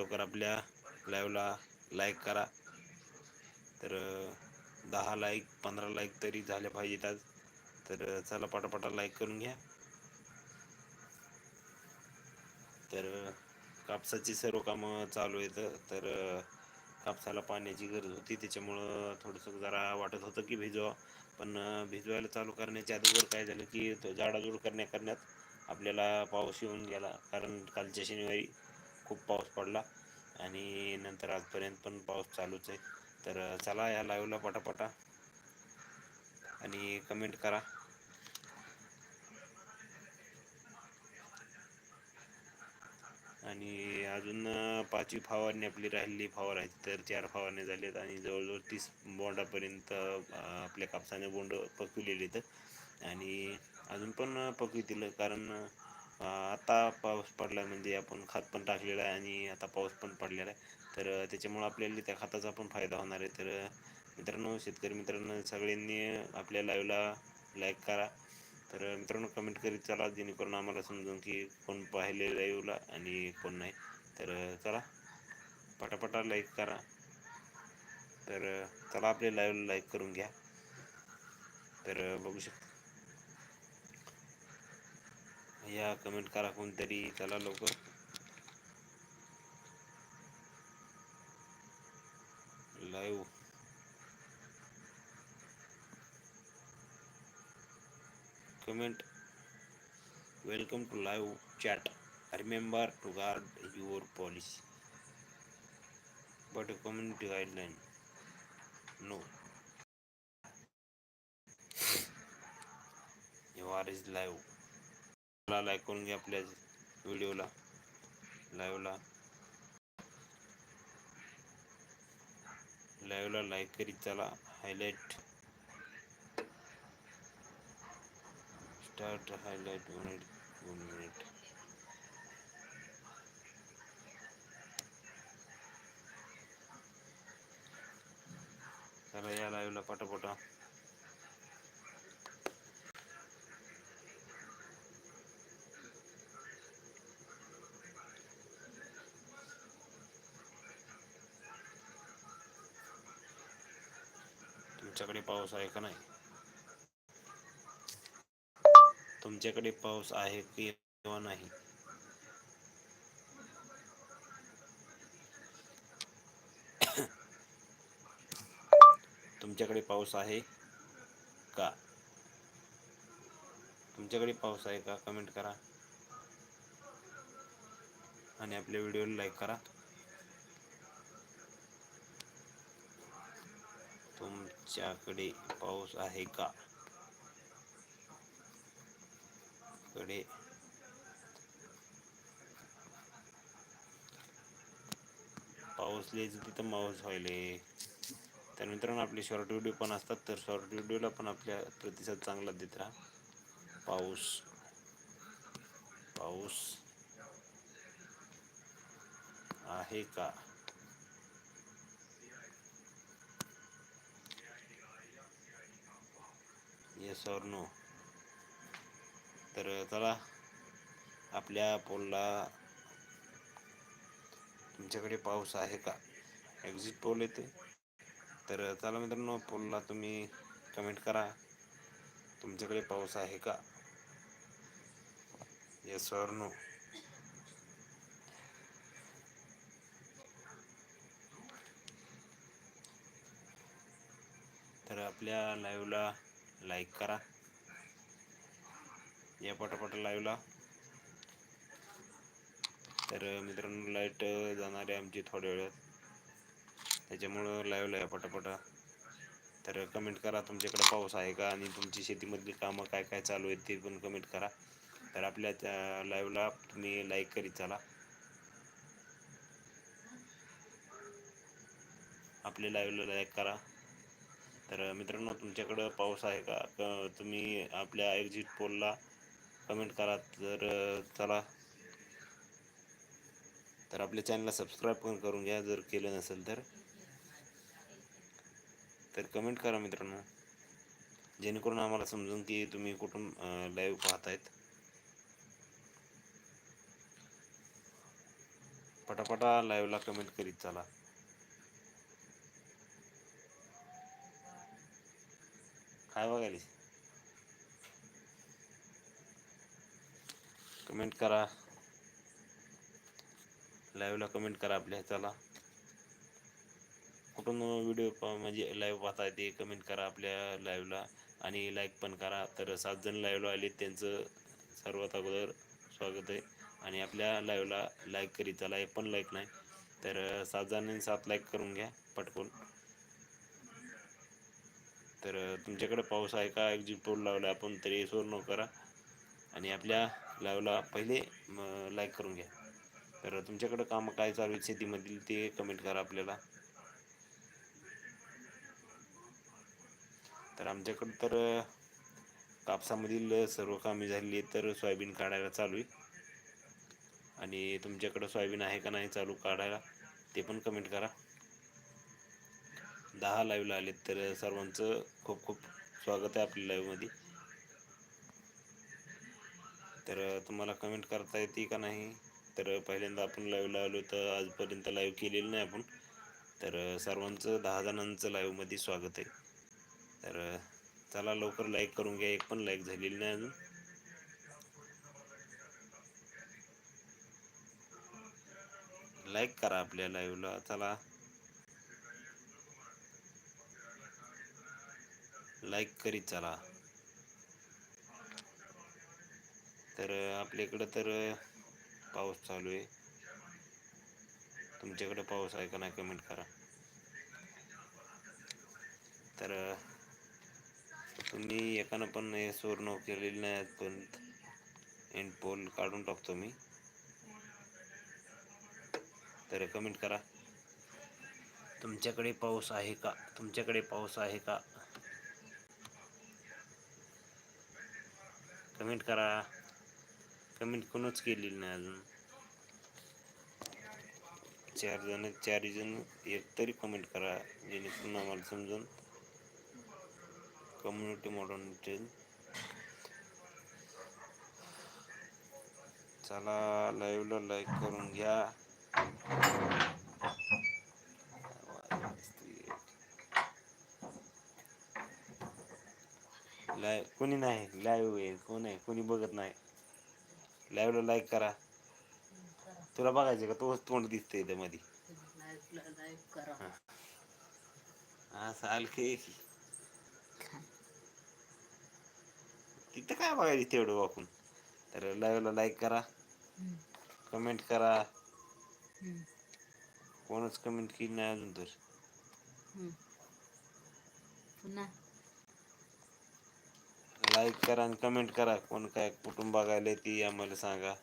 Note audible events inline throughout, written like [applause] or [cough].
लवकर आपल्या लाईव्हला लाईक करा. तर दहा लाईक पंधरा लाईक तरी झाले पाहिजेत आज. तर चला पटापटा लाईक करून घ्या. तर कापसाची सर्व कामं चालू आहेत. तर कापसाला पाण्याची गरज होती. त्याच्यामुळं थोडंसं जरा वाटत होतं की भिजवा. पण भिजवायला चालू करण्याच्या अगोदर काय झालं की तो जाडाजूड करण्या करण्यात आपल्याला पाऊस येऊन गेला. कारण कालच्या शनिवारी खूप पाऊस पडला आणि नंतर आजपर्यंत पण पाऊस चालूच आहे. तर चला या लाईव्हला पटापटा आणि कमेंट करा. आणि अजून पाचवी फवारणी आपली राहिलेली फवारायची तर चार फवारणी झालेत आणि जवळजवळ तीस बोंडापर्यंत आपल्या कापसाने बोंड पकविलेले आहेत. आणि अजून पण पकवितील कारण आता पाऊस पडला म्हणजे आपण खत पण टाकलेलं आहे आणि आता पाऊस पण पडलेला आहे. तर त्याच्यामुळं आपल्याला त्या खताचा पण फायदा होणार आहे. तर मित्रांनो शेतकरी मित्रांनो सगळ्यांनी आपल्या लाईव्हला लाईक करा. तर मित्रांनो कमेंट करीत चला. जेणेकरून आम्हाला समजून की कोण पाहिले लाईव्हला आणि कोण नाही. तर चला. पटापटा लाईक करा. तर चला आपल्या लाईव्हला लाईक करून घ्या. तर बघू शकता. या कमेंट करा कोणतरी चला लोक live comment welcome to live chat remember to guard your policy but community guideline no your is live मला लाईक करून घ्या आपल्या व्हिडिओला लाईव्हला लाईव्हला लाईक करीत चला highlight start highlight minute one minute चला या लाईव्हला पटापटा. तुमच्याकडे पाऊस आहे का नाही? तुमच्याकडे पाऊस आहे किंवा नाही? तुमच्याकडे पाऊस आहे का? तुमच्याकडे पाऊस आहे का? कमेंट करा. आणि आपल्या व्हिडिओला लाईक करा. च्याकडे पाऊस आहे का? कडे. पाऊस लिहायचं तिथं माऊस व्हायले. तर मित्रांनो आपले शॉर्ट व्हिडिओ पण असतात तर शॉर्ट व्हिडिओला पण आपल्या प्रतिसाद चांगला देत राहा. पाऊस. पाऊस. आहे का? येस ऑर नो तर चला आपल्या पोलला तुमच्याकडे पाऊस आहे का? एक्झिट पोल येते तर चला मित्रांनो पोलला तुम्ही कमेंट करा. तुमच्याकडे पाऊस आहे का? येस ऑर नो तर आपल्या लाईव्हला लाईक करा. या पटापट लाईव्हला तर मित्रांनो लाइट जाणार आहे आमची थोड्या वेळात. त्याच्यामुळं लाईव्हला या पटापट. तर कमेंट करा तुमच्याकडे पाऊस आहे का आणि तुमची शेतीमधली कामं काय काय चालू आहेत ते पण कमेंट करा. तर आपल्या त्या लाईव्हला तुम्ही लाईक करीत चला. आपल्या लाईव्हला लाईक करा. तर मित्रांनो तुमच्याकडं पाऊस आहे का? तुम्ही आपल्या एक्झिट पोलला कमेंट करा. तर चला. तर आपल्या चॅनलला सबस्क्राईब पण करून घ्या जर केलं नसेल तर. तर कमेंट करा मित्रांनो. जेणेकरून आम्हाला समजून की तुम्ही कुठून लाईव्ह पाहतायत. पटापटा लाईव्हला कमेंट करीत चला. काय बघायलीस कमेंट करा. लाईव्हला कमेंट करा आपल्या चला. कुठून व्हिडिओ म्हणजे लाईव्ह पाहता येते कमेंट करा आपल्या लाईव्हला. आणि लाईक पण करा तर सात जण लाईव्हला आले त्यांचं सर्वात अगोदर स्वागत आहे आणि आपल्या लाईव्हला लाईक करीत चला एक पण लाईक नाही. तर सात जणांनी सात लाईक करून घ्या पटकून. तर तुमच्याकडे पाऊस आहे का एक पोल लावला आपण तरी येस न करा. आणि आपल्या लावला पहिले लाईक करून घ्या. तर तुमच्याकडं कामं काय चालू आहेत शेतीमधील ते कमेंट करा आपल्याला. तर आमच्याकडं तर कापसामधील सर्व कामे झालेली आहेत तर सोयाबीन काढायला चालू आहे. आणि तुमच्याकडं सोयाबीन आहे का नाही चालू काढायला ते पण कमेंट करा. दहा लाईव्हला आलेत तर सर्वांचं खूप खूप स्वागत आहे आपल्या लाईव्हमध्ये. तर तुम्हाला कमेंट करता येते का नाही? तर पहिल्यांदा आपण लाईव्हला आलो तर आजपर्यंत लाईव्ह केलेलं नाही आपण. तर सर्वांचं दहा जणांचं लाईव्हमध्ये स्वागत आहे. तर चला लवकर लाईक करून घ्या एक पण लाईक झालेली नाही अजून. लाईक करा आपल्या लाईव्हला चला. लाईक करीत चला. तर आपल्याकडं तर पाऊस चालू आहे. तुमच्याकडे पाऊस आहे का नाही कमेंट करा. तर तुम्ही एकानं पण हे ओर नो केलेले नाही पण एंड पोल काढून टाकतो मी. तर कमेंट करा. तुमच्याकडे पाऊस आहे का? तुमच्याकडे पाऊस आहे का? कमेंट करा कमेंट कोणच केलेली नाही अजून. चार जण चारही जण एक तरी कमेंट करा जेणेकरून आम्हाला समजून कम्युनिटी मॉडर्निटी चला लाईव्हला लाईक करून घ्या. लाईव्ह कोणी नाही लाईव्ह आहे कोण आहे कोणी बघत नाही. लाईव्हला लाईक करा तुला बघायचं का तोच तोंड दिसतंय इथं मधी. लाईव्हला लाईक करा. हा चाल की. तिथं काय बघायचं तेवढं वाकून तर लाईव्हला लाईक करा. कमेंट करा. कोणच कमेंट केली नाही अजून तर. पुन्हा लाईक करा आणि कमेंट करा कोण काय कुटुंब बघायला ती आम्हाला सांगा.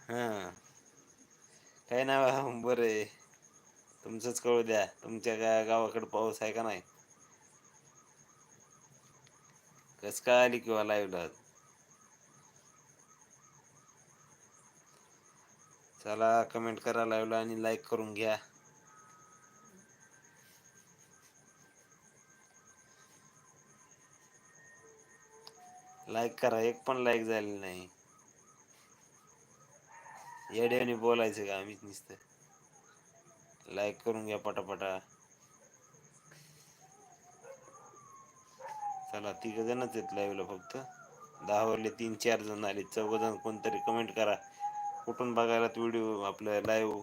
हा काही नाही बा बरं आहे. तुमचंच कळू द्या तुमच्या गा गावाकडे पाऊस आहे का नाही? कसं काय आली किंवा लाईव्हला. चला कमेंट करा लाईव्हला आणि लाईक करून घ्या. लाईक करा एक पण लाईक झालेलं नाही. येड्याने बोलायचं का आम्हीच नुसतं. लाईक करून घ्या पटापटा. चला तिघंजणच आहेत लाईव्हला फक्त. दहावरले तीन चार जण आले चौघजण कोणतरी कमेंट करा. कुठून बघायला व्हिडिओ आपलं लाईव्ह.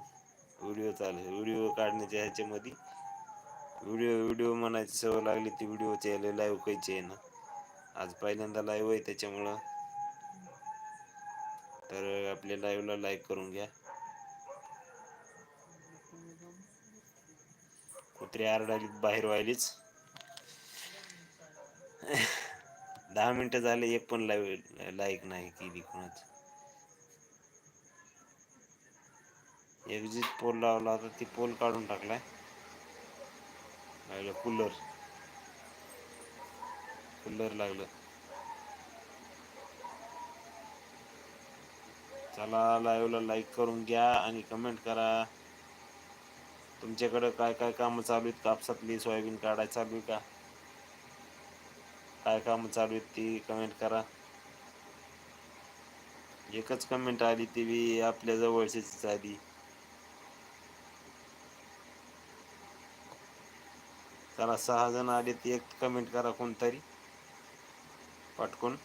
व्हिडिओ चालू व्हिडिओ काढण्याच्या ह्याच्यामध्ये व्हिडिओ व्हिडिओ म्हणायची सवय लागली ती व्हिडिओचे यायला लाईव्ह काहीच येईना. आज पहिल्यांदा लाईव्ह आहे त्याच्यामुळं तर आपल्या लाईव्हला लाईक करून घ्या. कुत्री आरडाली बाहेर व्हायलीच. दहा मिनटं झाले एक पण लाईव्ह लाईक नाही केली एक एक्झिट पोल लावला होता ती पोल काढून टाकलाय. आयला कूलर कुल्लर लागलं. चला लाईव्हला लाईक करून घ्या आणि कमेंट करा. तुमच्याकडं काय काय कामं चालू आहेत कापसातली सोयाबीन काढाय चालू आहे का? काय कामं चालू आहेत ती कमेंट करा. एकच कमेंट आली ती बी आपल्या जवळचीच आली चला सहा जण आले ती एक कमेंट करा कोणतरी पटकून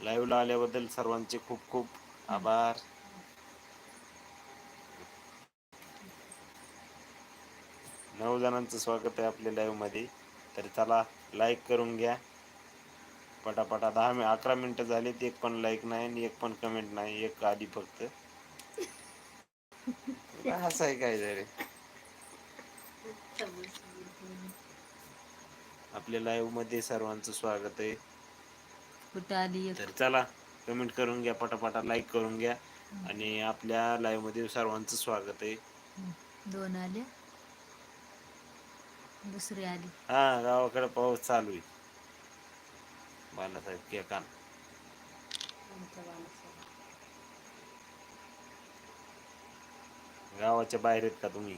लाईव्ह ला आल्याबद्दल सर्वांचे खूप खूप आभार. नऊ जणांचं स्वागत आहे आपल्या लाईव्हमध्ये. तर चला लाईक करून घ्या. पटापटा दहा मि अकरा मिनटं झालीत एक पण लाईक नाही आणि एक पण कमेंट नाही एक आधी फक्त. [laughs] असं आहे काय तरी आपल्या लाईव्हमध्ये सर्वांचं स्वागत आहे. कुठं आली एक? तर चला कमेंट करून घ्या पटापटा लाईक करून घ्या. आणि आपल्या लाईव्हमध्ये सर्वांचं स्वागत आहे. दोन आले. दुसरी आली. हा गावाकडे पाऊस चालू आहे. बालासाहेब केकान. गावाच्या बाहेर आहेत का तुम्ही?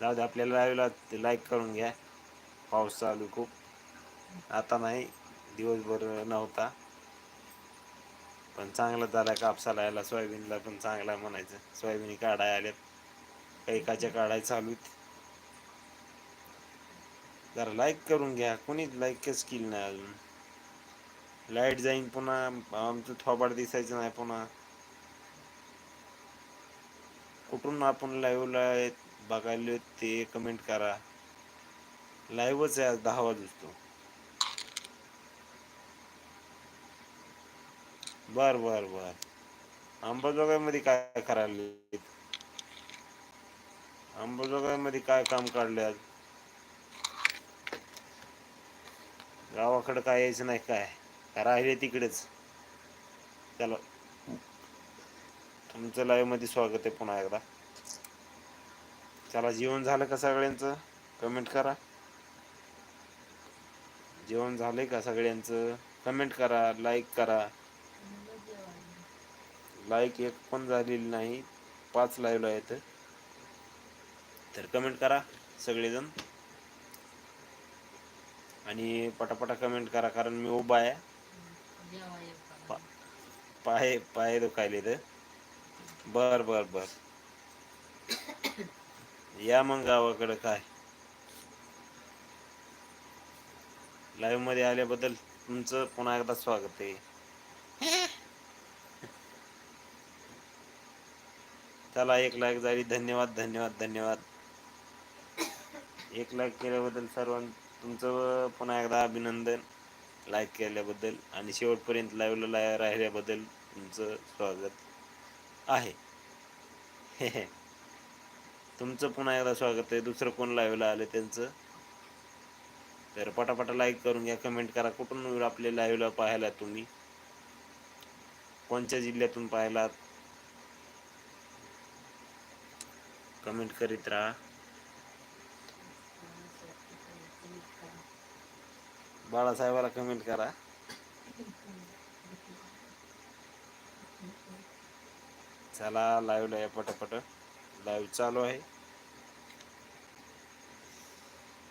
जाऊ दे आपल्याला लाईव्हला लाईक करून घ्या. पाऊस चालू खूप. आता नाही दिवसभर नव्हता. पण चांगलं झाला कापसाला यायला सोयाबीनला पण चांगला म्हणायचं. सोयाबीन काढाय आल्यात काही काच्या काढाय चालू आहेत. जरा लाईक करून घ्या. कोणीच लाईकच केली नाही अजून. लाइट जाईन पुन्हा. आमचं थोबाड दिसायचं नाही पुन्हा. कुठून आपण लाईव्हला बघायला ते कमेंट करा. लाईव्हच आहे आज दहा वाजतो बर बर बर. अंबाजोगाईमध्ये काय करायला अंबाजोगाईमध्ये काय काम काढले आज गावाकडं काय यायचं नाही काय? राहिले तिकडेच. चला. तुमचं लाईव्हमध्ये स्वागत आहे पुन्हा एकदा. चला जेवण झालं का सगळ्यांचं? कमेंट करा. जेवण झालंय का सगळ्यांचं? कमेंट करा लाईक करा. लाईक एक पण झालेली नाही पाच लाईव्ह आहेत. तर कमेंट करा सगळेजण. आणि पटापटा कमेंट करा कारण मी उभा आहे. पा- पाय पाय दुखायले तर बर बर बर. या मग गावाकडं काय? लाईव्हमध्ये आल्याबद्दल तुमचं पुन्हा एकदा स्वागत आहे. चला एक लाख झाली. धन्यवाद धन्यवाद धन्यवाद. एक लाईक केल्याबद्दल सर्वां तुमचं पुन्हा एकदा अभिनंदन. लाईक केल्याबद्दल आणि शेवटपर्यंत लाईव्हला लाय राहिल्याबद्दल तुमचं स्वागत आहे. [laughs] तुमचं पुन्हा एकदा स्वागत आहे. दुसरं कोण लाईव्हला आलं त्यांचं? तर पटापटा लाईक करून घ्या कमेंट करा. कुठून आपले लाईव्हला पाहायला तुम्ही? कोणत्या जिल्ह्यातून पाहिलात? कमेंट करीत राहा. बाळासाहेबाला कमेंट करा. चला लाईव्हला या पटापट. लाईव्ह चालू आहे.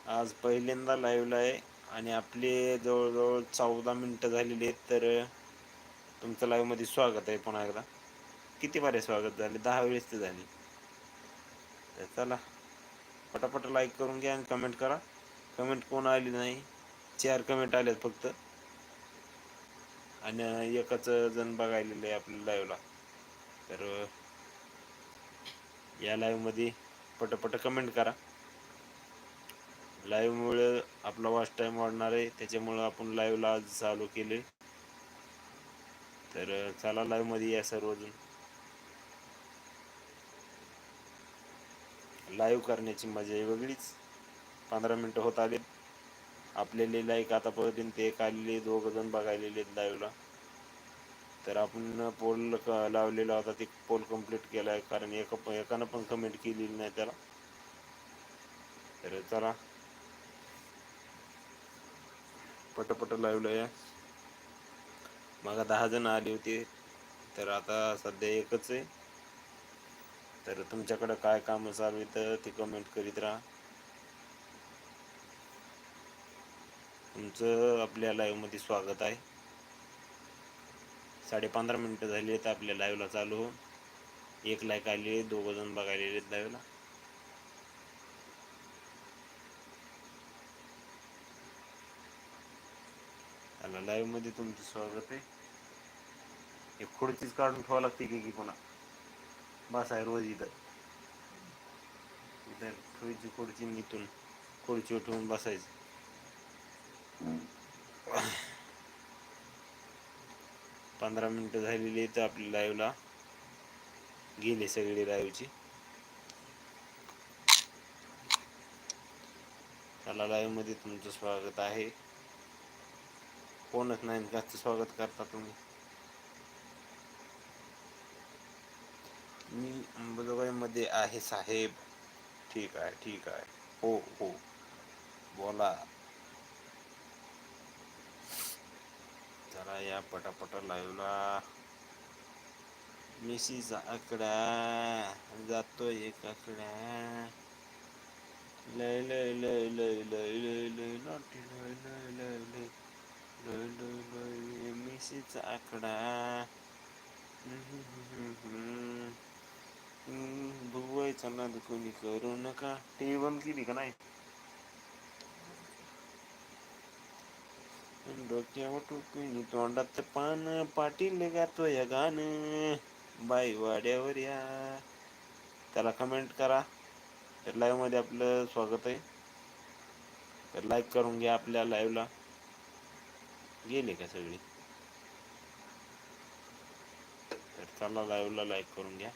आज पहिल्यांदा लाईव्हला आहे आणि आपले जवळजवळ चौदा मिनटं झालेली आहेत तर तुमचं लाईव्हमध्ये स्वागत आहे पुन्हा एकदा. किती बारे स्वागत झाले? दहा वेळेस ते झाले. तर चला पटापट लाईक करून घ्या आणि कमेंट करा. कमेंट कोण आली नाही? चार कमेंट आल्यात फक्त. आणि एकच जण बघायलेलं आहे आपल्या लाईव्हला तर या लाईव्हमध्ये पटपट कमेंट करा. लाईव्हमुळे आपला वॉच टाईम वाढणार आहे. त्याच्यामुळं आपण लाईव्हला आज चालू केले तर चला लाईव्हमध्ये या सर्वजण लाईव्ह करण्याची मजा आहे वेगळीच. पंधरा मिनटं होत आले आपलेले लाईक आतापर्यंत एक आलेले दोघं जण बघायलेले आहेत लाईव्हला तर आपण पोल क- लावलेला होता ते पोल कंप्लीट केला आहे कारण एका एकानं पण कमेंट केलेली नाही त्याला. तर चला. पटपट लाईव्हला या मग दहा जण आले होते. तर आता सध्या एकच आहे. तर तुमच्याकडं काय कामं चालू आहे तर ते कमेंट करीत राहा. तुमचं आपल्या लाईव्हमध्ये स्वागत आहे. साडेपंधरा मिनटं झाली आहेत आपल्या लाईव्हला चालू. होऊन एक लाईक आली आहे दोघं जण बघायला आहेत लाईव्हला त्याला लाईव्हमध्ये तुमचं स्वागत आहे. एक खुर्चीच काढून ठेवावं लागते की की पुन्हा? बस आहे रोज इथं. इथं खुर्ची खुर्ची आणि खुर्ची उठवून बसायचं. पंधरा मिनटं झालेली आहेत आपल्या लाईव्हला गेली सगळी लाईव्हची त्याला लाईवमध्ये तुमचं स्वागत आहे. कोणच नाही जास्त स्वागत करता तुम्ही? मी अंबाजोगाईमध्ये आहे साहेब. ठीक आहे ठीक आहे. हो हो. बोला. आता या पटापट लाईव्हला मेसीचा आकडा जातो एक आकडा लय लय लय लय लय लय लय नॉटी लय लय लय लय लय लय लय मेसीचा आकडा भुवायचा ना कोणी करू नका टी वन केली का नाही डोक्यावर टोपी तोंडात पान पाटील गातो या गाण. बाई वाड्यावर या. त्याला कमेंट करा. तर लाईव्हमध्ये आपलं स्वागत आहे. तर लाईक करून घ्या आपल्या लाईव्हला गेले का सगळे? तर चला लाईव्हला लाईक करून घ्या.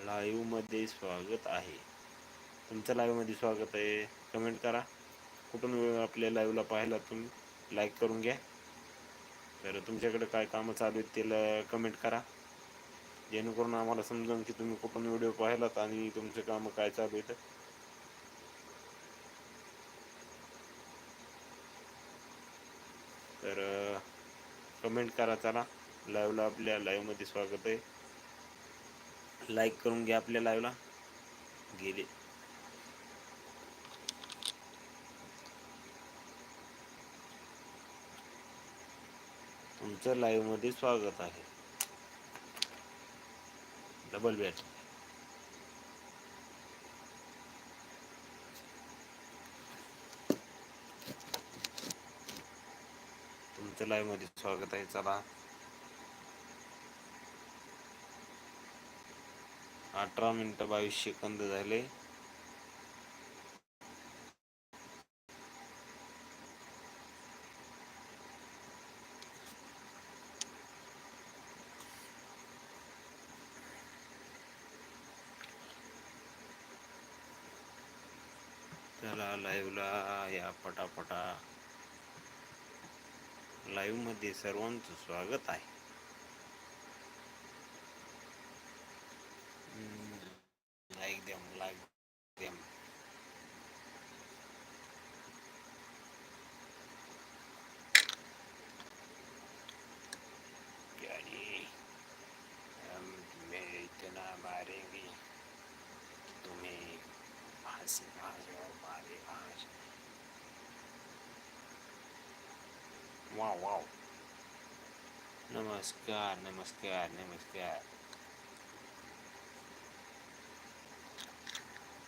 लाईव्हमध्ये स्वागत आहे. तुमचं लाईव्हमध्ये स्वागत आहे. कमेंट करा. कुठून वेळ आपल्या लाईव्हला पाहायला तुम्ही लाईक करून घ्या. तर तुमच्याकडे काय कामं चालू आहेत त्याला कमेंट करा. जेणेकरून आम्हाला समजून की तुम्ही कुठून व्हिडिओ पाहिलात आणि तुमचे कामं काय चालू आहेत. तर कमेंट करा चला. लाईव्हला आपल्या लाईव्हमध्ये स्वागत आहे. लाईक करून घ्या आपल्या लाईव्हला गेले. तुमचं लाईव्हमध्ये स्वागत आहे. डबल बेड तुमचं लाईव्हमध्ये स्वागत आहे चला. अठरा मिनटं बावीस सेकंद झाले चला लाईव्हला या पटापटा लाईव्हमध्ये सर्वांचं स्वागत आहे लाईक द्या लाईक द्या यानी हम मैं इतना मारेंगे तुम्हें फांसी फांसी और मारे फांसी वाव वाव नमस्कार नमस्कार नमस्कार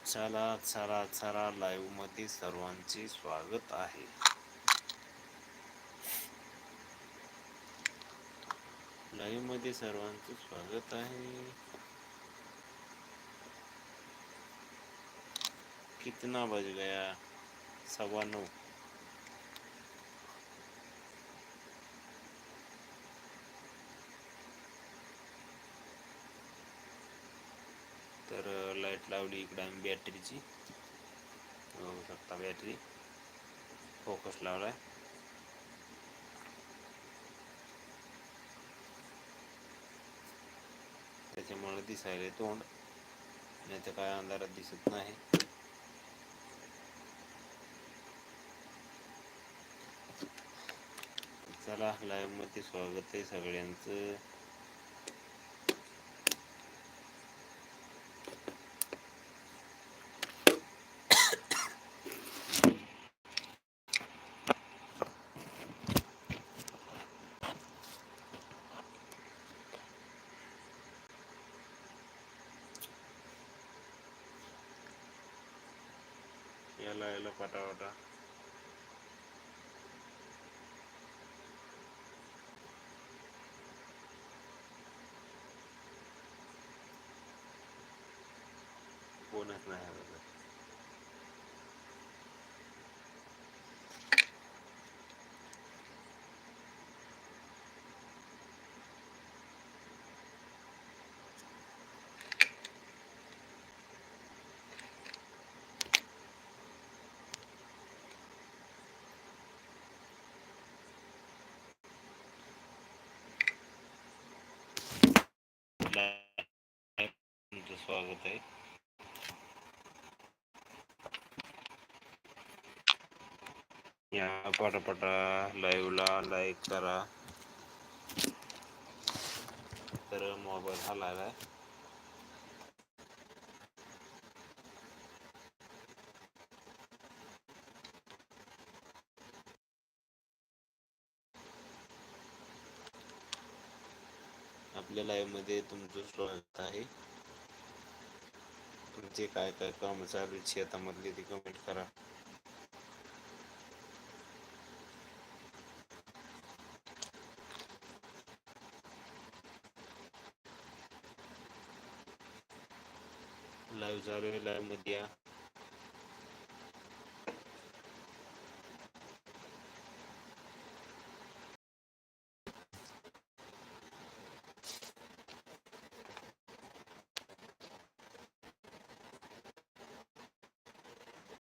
चला चला चला लाईव्हमध्ये सर्वांचे स्वागत आहे. लाईव्हमध्ये सर्वांचे स्वागत आहे. कितना बज गया? सवा नऊ तर लाइट लावली इकडे आम्ही बॅटरीची बघू शकता बॅटरी फोकस लावलाय. त्याच्यामुळे दिसायला तोंड. नाही तर काय अंधारात दिसत नाही. चला लाईव्हमध्ये स्वागत आहे सगळ्यांचं. याला याला पटापटा. कोणच नाही आहे बघा. ला- तुमचं स्वागत आहे. या पटापटा लाईव्हला लाईक करा. तर मोबाईल हलायला. आपल्या लाईव्हमध्ये तुमचं स्वागत आहे. तुमचे काय काय काम चालू आहेत मधली ती कमेंट करा. लाईव्ह चालू आहे लाईव्हमध्ये या.